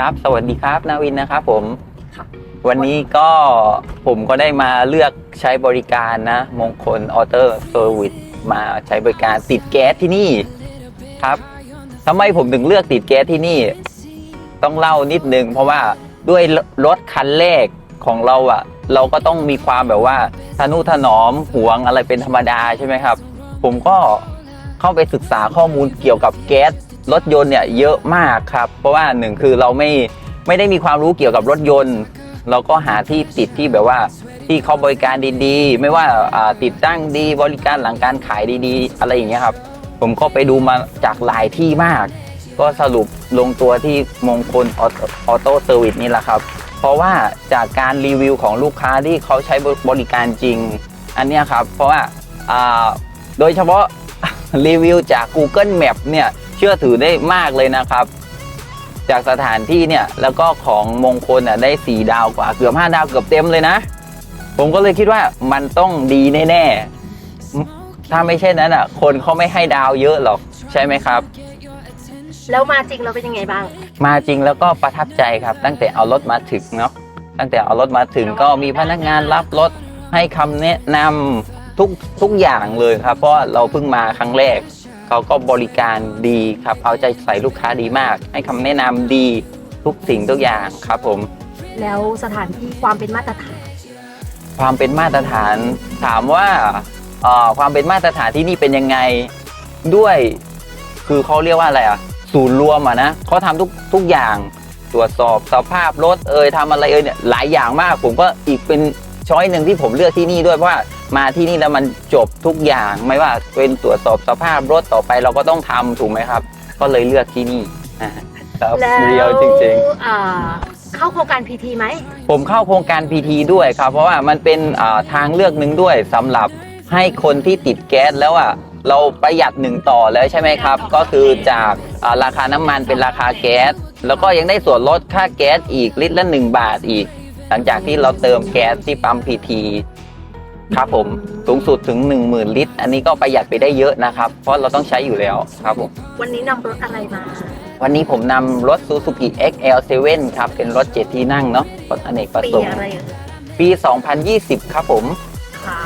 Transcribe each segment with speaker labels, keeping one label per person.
Speaker 1: ครับ สวัสดีครับนาวินนะครับผม
Speaker 2: ค่ะ
Speaker 1: วันนี้ก็ผมก็ได้มาเลือกใช้บริการนะ มงคลออเตอร์เซอร์วิสมาใช้บริการติดแก๊สที่นี่ครับทำไมผมถึงเลือกติดแก๊สที่นี่ ต้องเล่านิดนึงเพราะว่าด้วยรถคันแรกของเราอะ่ะ เราก็ต้องมีความแบบว่าทนุถนอมหวงอะไรเป็นธรรมดาใช่ไหมครับ ผมก็เข้าไปศึกษาข้อมูลเกี่ยวกับแก๊ส รถยนต์เนี่ยเยอะมากครับ เพราะว่าหนึ่งคือเราไม่ไม่ได้มีความรู้เกี่ยวกับรถยนต์ เราก็หาที่ติดที่แบบว่าที่เขาบริการดีๆ ไม่ว่าติดตั้งดีบริการหลังการขายดีๆ อะไรอย่างเงี้ยครับ ผมก็ไปดูมาจากหลายที่มาก ก็สรุปลงตัวที่มงคลออโต้เซอร์วิสนี่แหละครับ เพราะว่าจากการรีวิวของลูกค้าที่เขาใช้บริการจริง อันนี้ครับ เพราะว่าโดยเฉพาะรีวิวจาก Google Map เนี่ย ชื่อถือได้มากเลยนะครับ จากสถานที่เนี่ยแล้วก็ของมงคลอะได้สี่ดาวกว่าเกือบห้าดาวเกือบเต็มเลยนะ ผมก็เลยคิดว่ามันต้องดีแน่ๆถ้าไม่ใช่นั้นอะ คนเขาไม่ให้ดาวเยอะหรอกใช่ไหมครับ
Speaker 2: แล้วมาจริงเราเป็นยังไงบ้าง
Speaker 1: มาจริงแล้วก็ประทับใจครับ ตั้งแต่เอารถมาถึงเนาะตั้งแต่เอารถมาถึงก็มีพนักงานรับรถให้คำแนะนำทุกทุกอย่างเลยครับ เพราะว่าเราเพิ่งมาครั้งแรก เขาก็บริการดีครับ เอาใจใส่ลูกค้าดีมาก ให้คำแนะนำดีทุกสิ่งทุกอย่างครับผม
Speaker 2: แล้วสถานที่ความเป็นมาตรฐาน
Speaker 1: ความเป็นมาตรฐานถามว่าเอ่อความเป็นมาตรฐานที่นี่เป็นยังไงด้วยคือเขาเรียกว่าอะไรอะศูนย์รวมอะนะเขาทำทุกทุกอย่างตรวจสอบสภาพรถเอ่ยทำอะไรเอ่ยเนี่ยหลายอย่างมาก ผมก็อีกเป็นช้อยหนึ่งที่ผมเลือกที่นี่ด้วยเพราะว่า มาที่นี่แล้วมันจบทุกอย่างไม่ว่าเป็นตรวจสอบสภาพรถต่อไปเราก็ต้องทำถูกไหมครับ ก็เลยเลือกที่นี่อ่าครับ
Speaker 2: แล้ว
Speaker 1: เรียวจริงๆ
Speaker 2: อ่าเข้าโครงการพีทีไหม
Speaker 1: ผมเข้าโครงการ PT ด้วยครับ เพราะว่ามันเป็นอ่าทางเลือกหนึ่งด้วยสำหรับให้คนที่ติดแก๊สแล้วอะเราประหยัดหนึ่งต่อแล้วใช่ไหมครับ ก็คือจากอ่าราคาน้ำมันเป็นราคาแก๊สแล้วก็ยังได้ส่วนลดค่าแก๊สอีกลิตรละ 1 บาทอีก หลังจากที่เราเติมแก๊สที่ปั๊ม PT ครับผมสูงสุดถึง 10,000 ลิตร อันนี้ก็ประหยัดไปได้เยอะนะครับ เพราะเราต้องใช้อยู่แล้วครับผม
Speaker 2: วันนี้นำรถอะไรมา
Speaker 1: วันนี้ผมนำรถ Suzuki XL7 ครับ เป็นรถเจ็ดที่นั่งเนาะรถอเนกประ
Speaker 2: ปี
Speaker 1: สงค์
Speaker 2: อะไรเอ่ย
Speaker 1: ปี 2020 ครับผม
Speaker 2: ค่ะ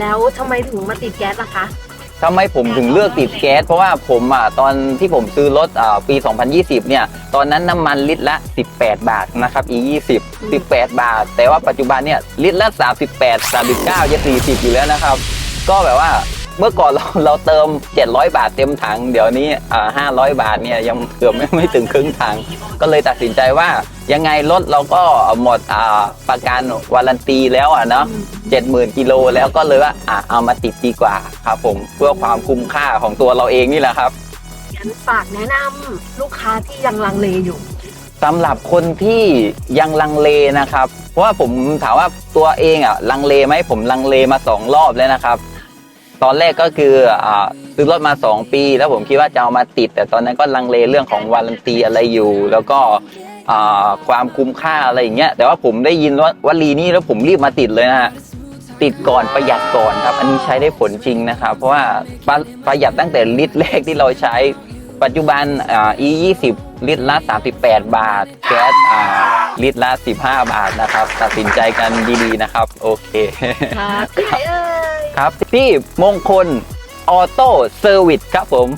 Speaker 2: แล้วทำไมถึงมาติดแก๊สล่ะคะ
Speaker 1: ทำไมผมถึงเลือกติดแก๊ส เพราะว่าผมอะตอนที่ผมซื้อรถอ่าปี 2020 เนี่ย ตอนนั้นน้ำมันลิตรละ 18 บาทนะครับ e 20 18 บาท แต่ว่าปัจจุบันเนี่ยลิตรละ 38 39จะ40 อยู่แล้วนะครับ ก็แบบว่า เมื่อก่อนเราเราเติม 700 บาทเต็มถัง เดี๋ยวนี้อ่า500 บาทเนี่ยยังเกือบไม่ไม่ถึงครึ่งถัง ก็เลยตัดสินใจว่ายังไงรถเราก็หมดอ่าประกันวารันตีแล้วอะเนาะเจ็ดหมื่นกิโลแล้วก็เลยว่าอะเอามาติดดีกว่าครับผมเพื่อความคุ้มค่าของตัวเราเองนี่แหละครับ
Speaker 2: งั้นฝากแนะนำลูกค้าที่ยังลังเลอยู่
Speaker 1: สำหรับคนที่ยังลังเลนะครับ เพราะว่าผมถามว่าตัวเองอะลังเลไหมผมลังเลมาสองรอบแล้วนะครับ ตอนแรกก็คืออ่าซื้อรถมา 2 ปี แล้วผมคิดว่าจะเอามาติด แต่ตอนนั้นก็ลังเลเรื่องของวารันตีอะไรอยู่ แล้วก็อ่าความคุ้มค่าอะไรอย่างเงี้ยแต่ว่าผมได้ยินว่าวลีนี้แล้วผมรีบมาติดเลยนะฮะติดก่อนประหยัดก่อนครับ อันนี้ใช้ได้ผลจริงนะครับ เพราะว่าประประหยัดตั้งแต่ลิตรแรกที่เราใช้ ปัจจุบันอ่า e 20ลิตรละ 38 บาท แก๊สอ่าลิตรละ 15 บาทนะครับ ตัดสินใจกันดีๆนะครับ โอเค
Speaker 2: ค่ะที่ไหนเอ่ย
Speaker 1: ครับที่มงคลออโต้เซอร์วิสครับผม